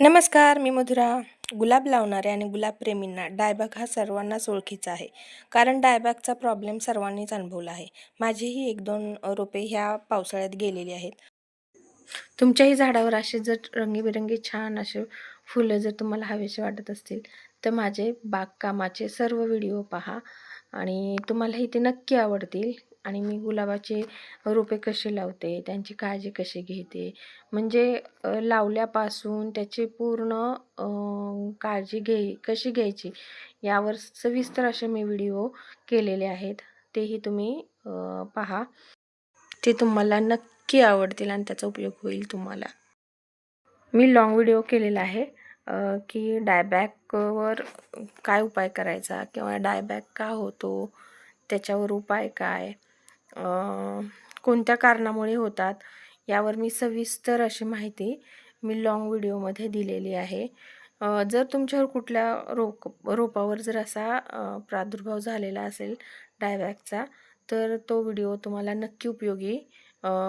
नमस्कार मी मधुरा. गुलाब लावणारे आणि गुलाबप्रेमींना डायबॅग हा सर्वांनाच ओळखीचा आहे. कारण डायबॅगचा प्रॉब्लेम सर्वांनीच अनुभवला आहे. माझीही एक दोन रोपे ह्या पावसाळ्यात गेलेली आहेत. तुमच्याही झाडावर असे जर रंगीबेरंगी छान असे फुलं जर तुम्हाला हवेसे वाटत असतील तर माझे बागकामाचे सर्व व्हिडिओ पहा. आणि तुम्हालाही ते नक्की आवडतील. आणि मी गुलाबाचे रोपे कसे लावते त्यांची काळजी कशी घेते? म्हणजे लावल्यापासून त्याची पूर्ण काळजी घे कशी घ्यायची? यावर सविस्तर असे मी व्हिडिओ केलेले आहेत. तेही तुम्ही पहा. ते तुम्हाला नक्की आवडतील आणि त्याचा उपयोग होईल तुम्हाला. मी लॉंग व्हिडिओ केलेला आहे की डायबॅकवर काय उपाय करायचा किंवा डायबॅक का होतो त्याच्यावर उपाय काय? कोणत्या कारणामुळे होतात यावर मी सविस्तर अशी माहिती मी लॉंग व्हिडिओमध्ये दिलेली आहे. जर तुमच्यावर कुठल्या रोप रोपावर जर असा प्रादुर्भाव झालेला असेल डायबॅकचा तर तो व्हिडिओ तुम्हाला नक्की उपयोगी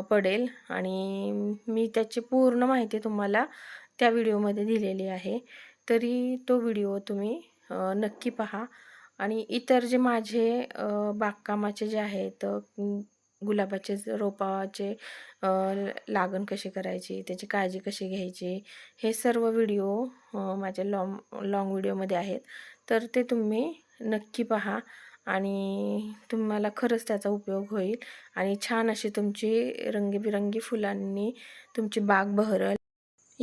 पडेल आणि मी त्याची पूर्ण माहिती तुम्हाला त्या व्हिडिओमध्ये दिलेली आहे. तरी तो व्हिडिओ तुम्ही नक्की पहा. आणि इतर जे माझे बागकामाचे जे आहेत गुलाबाचे रोपाचे लागण कशी करायची त्याची काळजी कशी घ्यायची हे सर्व व्हिडिओ माझ्या लॉंग लॉंग व्हिडिओमध्ये आहेत. तर ते तुम्ही नक्की पहा आणि तुम्हाला खरंच त्याचा उपयोग होईल आणि छान अशी तुमची रंगीबिरंगी फुलांनी तुमची बाग बहरल.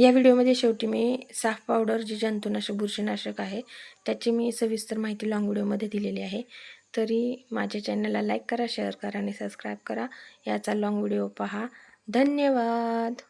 या व्हिडिओमध्ये शेवटी मी साफ पावडर जी जंतुनाशक बुरशीनाशक आहे त्याची मी सविस्तर माहिती लॉंग व्हिडिओमध्ये दिलेली आहे. तरी माझ्या चॅनलला लाईक करा शेअर करा आणि सबस्क्राईब करा. याचा लॉंग व्हिडिओ पहा. धन्यवाद!